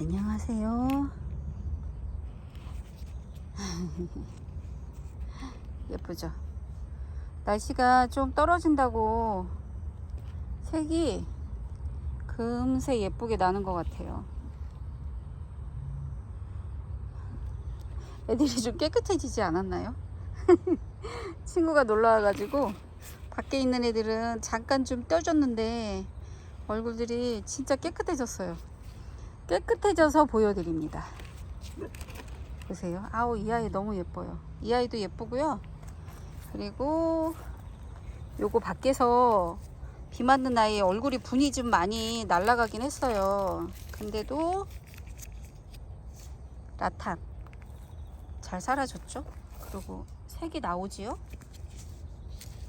안녕하세요. 예쁘죠? 날씨가 좀 떨어진다고 색이 금세 예쁘게 나는 것 같아요. 애들이 좀 깨끗해지지 않았나요? 친구가 놀러 와가지고 밖에 있는 애들은 잠깐 좀 떼줬는데 얼굴들이 진짜 깨끗해졌어요. 깨끗해져서 보여드립니다. 보세요. 아우 이 아이 너무 예뻐요. 이 아이도 예쁘고요. 그리고 요거 밖에서 비 맞는 아이 얼굴이 분이 좀 많이 날아가긴 했어요. 근데도 라탄 잘 살아줬죠? 그리고 색이 나오지요?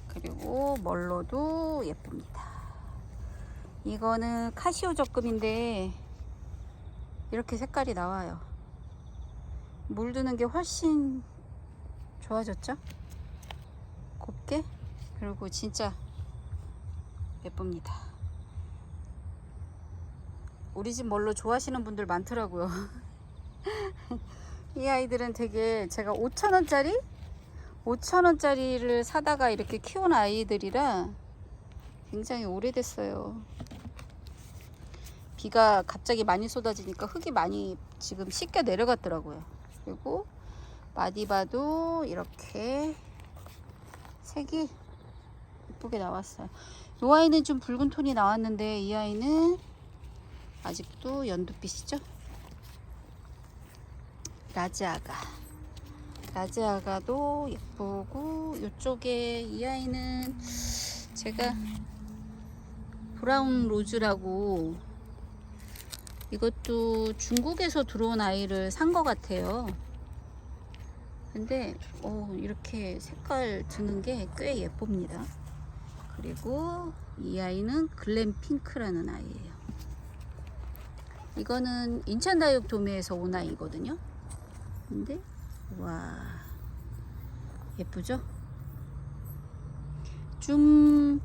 그리고 멀로도 예쁩니다. 이거는 카시오 적금인데 이렇게 색깔이 나와요. 물드는 게 훨씬 좋아졌죠? 곱게 그리고 진짜 예쁩니다. 우리 집 멀로 좋아하시는 분들 많더라고요. 이 아이들은 되게 제가 5천원짜리? 5천원짜리를 사다가 이렇게 키운 아이들이라 굉장히 오래됐어요. 비가 갑자기 많이 쏟아지니까 흙이 많이 지금 씻겨 내려갔더라고요. 그리고 마디바도 이렇게 색이 예쁘게 나왔어요. 이 아이는 좀 붉은 톤이 나왔는데 이 아이는 아직도 연두빛이죠. 라지아가 라지아가도 예쁘고 이쪽에 이 아이는 제가 브라운 로즈라고 이것도 중국에서 들어온 아이를 산 것 같아요. 근데 어, 이렇게 색깔 드는 게 꽤 예쁩니다. 그리고 이 아이는 글램 핑크라는 아이예요. 이거는 인천다육 도매에서 온 아이거든요. 근데 와 예쁘죠? 좀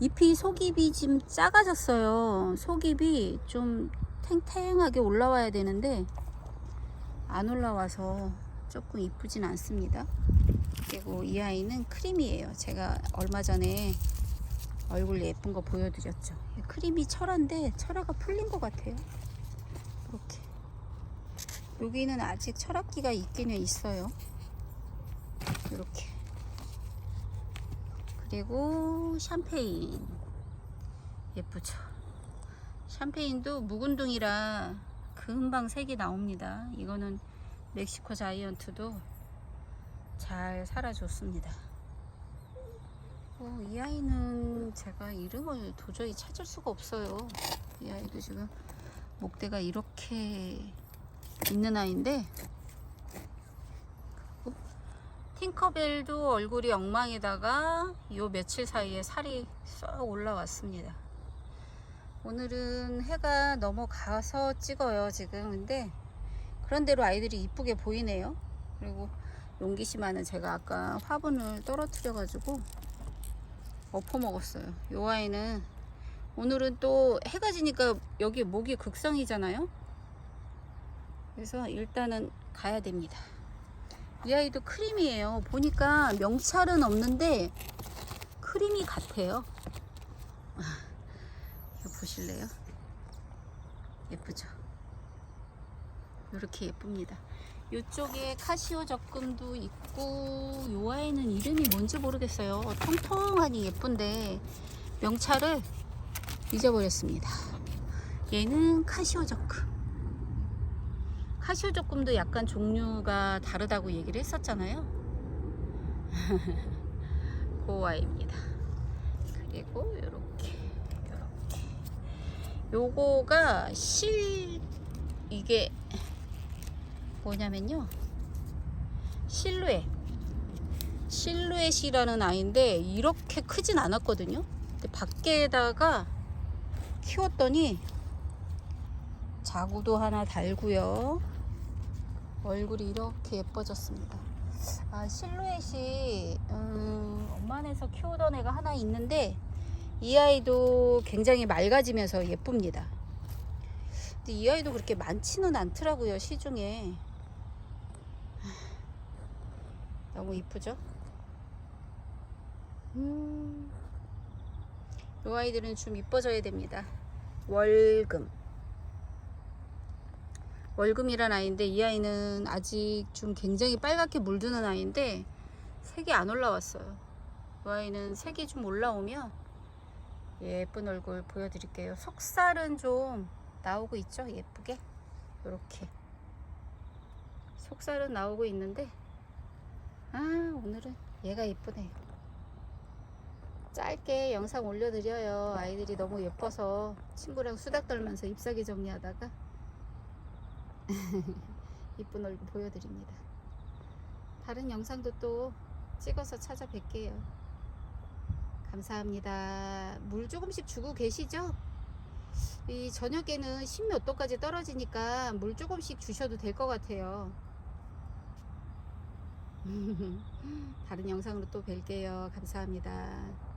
잎이 속잎이 좀 작아졌어요. 속잎이 좀 탱탱하게 올라와야 되는데 안 올라와서 조금 이쁘진 않습니다. 그리고 이 아이는 크림이에요. 제가 얼마 전에 얼굴 예쁜 거 보여드렸죠. 크림이 철화인데 철화가 풀린 것 같아요. 이렇게 여기는 아직 철학기가 있기는 있어요. 이렇게 그리고 샴페인 예쁘죠. 샴페인도 묵은둥이라 금방 색이 나옵니다. 이거는 멕시코 자이언트도 잘 살아줬습니다. 어, 이 아이는 제가 이름을 도저히 찾을 수가 없어요. 이 아이도 지금 목대가 이렇게 있는 아이인데 팅커벨도 얼굴이 엉망에다가 요 며칠 사이에 살이 쏙 올라왔습니다. 오늘은 해가 넘어가서 찍어요 지금. 근데 그런대로 아이들이 이쁘게 보이네요. 그리고 용기시마는 제가 아까 화분을 떨어뜨려 가지고 엎어 먹었어요. 요 아이는 오늘은 또 해가 지니까 여기 목이 극성이잖아요. 그래서 일단은 가야 됩니다 이 아이도 크림이에요 보니까 명찰은 없는데 크림이 같아요 이거 보실래요? 예쁘죠? 이렇게 예쁩니다. 이쪽에 카시오 적금도 있고 요 아이는 이름이 뭔지 모르겠어요. 통통하니 예쁜데 명찰을 잊어버렸습니다. 얘는 카시오 적금. 적금도 약간 종류가 다르다고 얘기를 했었잖아요. 그 아이입니다. 그리고 이렇게 이렇게. 요거가 실 이게 뭐냐면요. 실루엣. 실루엣이라는 아이인데 이렇게 크진 않았거든요. 근데 밖에다가 키웠더니 자구도 하나 달고요 얼굴이 이렇게 예뻐졌습니다 아 실루엣이 음, 엄마네에서 키우던 애가 하나 있는데 이 아이도 굉장히 맑아지면서 예쁩니다 근데 이 아이도 그렇게 많지는 않더라고요 시중에 너무 이쁘죠? 음, 이 아이들은 좀 이뻐져야 됩니다. 월금. 월금이란 아이인데 이 아이는 아직 좀 굉장히 빨갛게 물드는 아이인데 색이 안 올라왔어요. 이 아이는 색이 좀 올라오면 예쁜 얼굴 보여드릴게요. 속살은 좀 나오고 있죠? 예쁘게. 이렇게. 속살은 나오고 있는데 아 오늘은 얘가 예쁘네요. 짧게 영상 올려드려요. 아이들이 너무 예뻐서 친구랑 수닥 떨면서 잎사귀 정리하다가 이쁜 얼굴 보여드립니다. 다른 영상도 또 찍어서 찾아뵐게요. 감사합니다. 물 조금씩 주고 계시죠? 이 저녁에는 10몇 도까지 떨어지니까 물 조금씩 주셔도 될 것 같아요. 다른 영상으로 또 뵐게요. 감사합니다.